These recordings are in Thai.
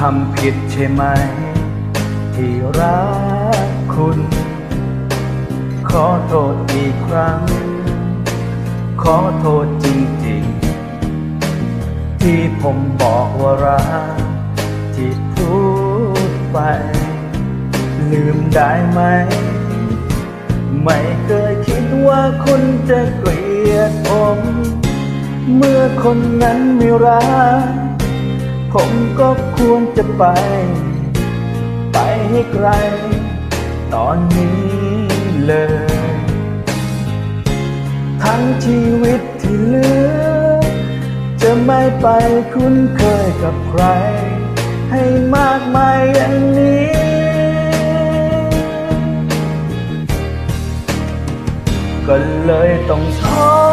ทำผิดใช่ไหม ที่รักคุณ ขอโทษอีกครั้ง ขอโทษจริงๆ ที่ผมบอกว่ารักที่พูดไป ลืมได้ไหม ไม่เคยคิดว่าคุณจะเกลียดผม เมื่อคนนั้นไม่รัก ผมก็ควรจะไป ไปให้ไกล ตอนนี้เลย ทั้งชีวิตที่เหลือ จะไม่ไปคุ้นเคยกับใคร ให้มากมายอย่างนี้ ก็เลยต้องถอ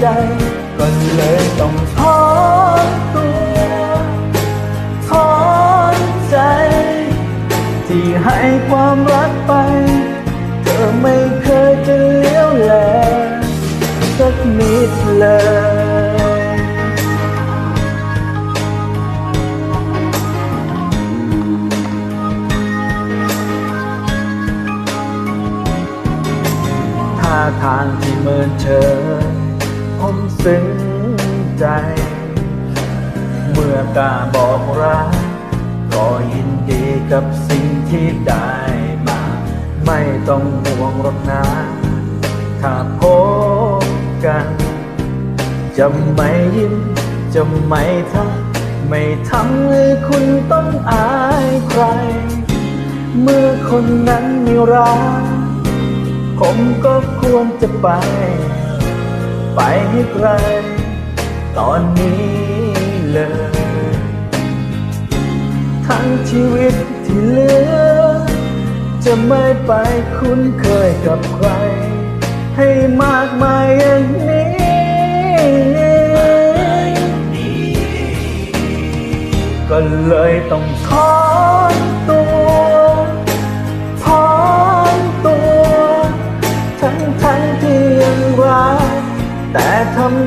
ใจ ก็เลยต้องถอนตัวถอนใจ ที่ให้ความรักไป เธอไม่เคยจะเลี้ยวแลสักนิดเลยท่าทางที่เมินเฉย มซึ้งใจ เมื่อกาบอกรักก็ยินดีกับสิ่งที่ได้มา ไม่ต้องห่วงรอกนะถ้าพบกัน จะไม่ยิ้มจะไม่ทักไม่ทำให้คุณต้องอายใคร เมื่อคนนั้นมีรักผมก็ควรจะไป ไปให้ไกล ตอนนี้เลย ทั้งชีวิตที่เหลือ จะไม่ไปคุ้นเคยกับใคร ให้มากมายอย่างนี้ก็เลยต้องถ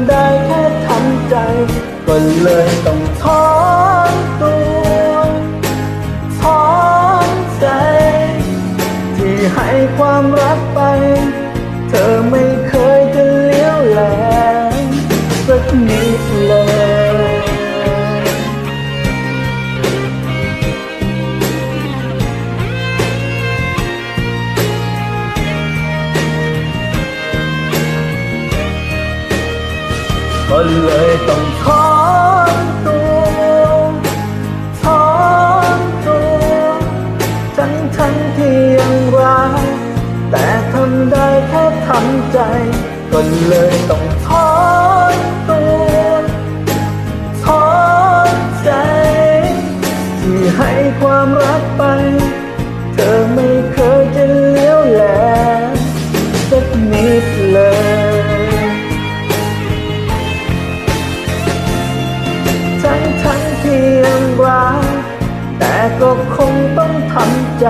ำได้แค่ทำใจ ก็เลยต้องถอนตัวถอนใจ ที่ให้ความรักไป เธอไม่เคยจะเลี้ยวแล ก็เลยต้องถอนตัวถอนตัวทั้งทั้งที่ยังรักแต่ทำได้แค่ทำใจ ก็เลยต้องถอนตัวถอนใจ ที่ให้ความรักไป เธอไม่เคย ร้าย แต่ก็คงต้องทำใจ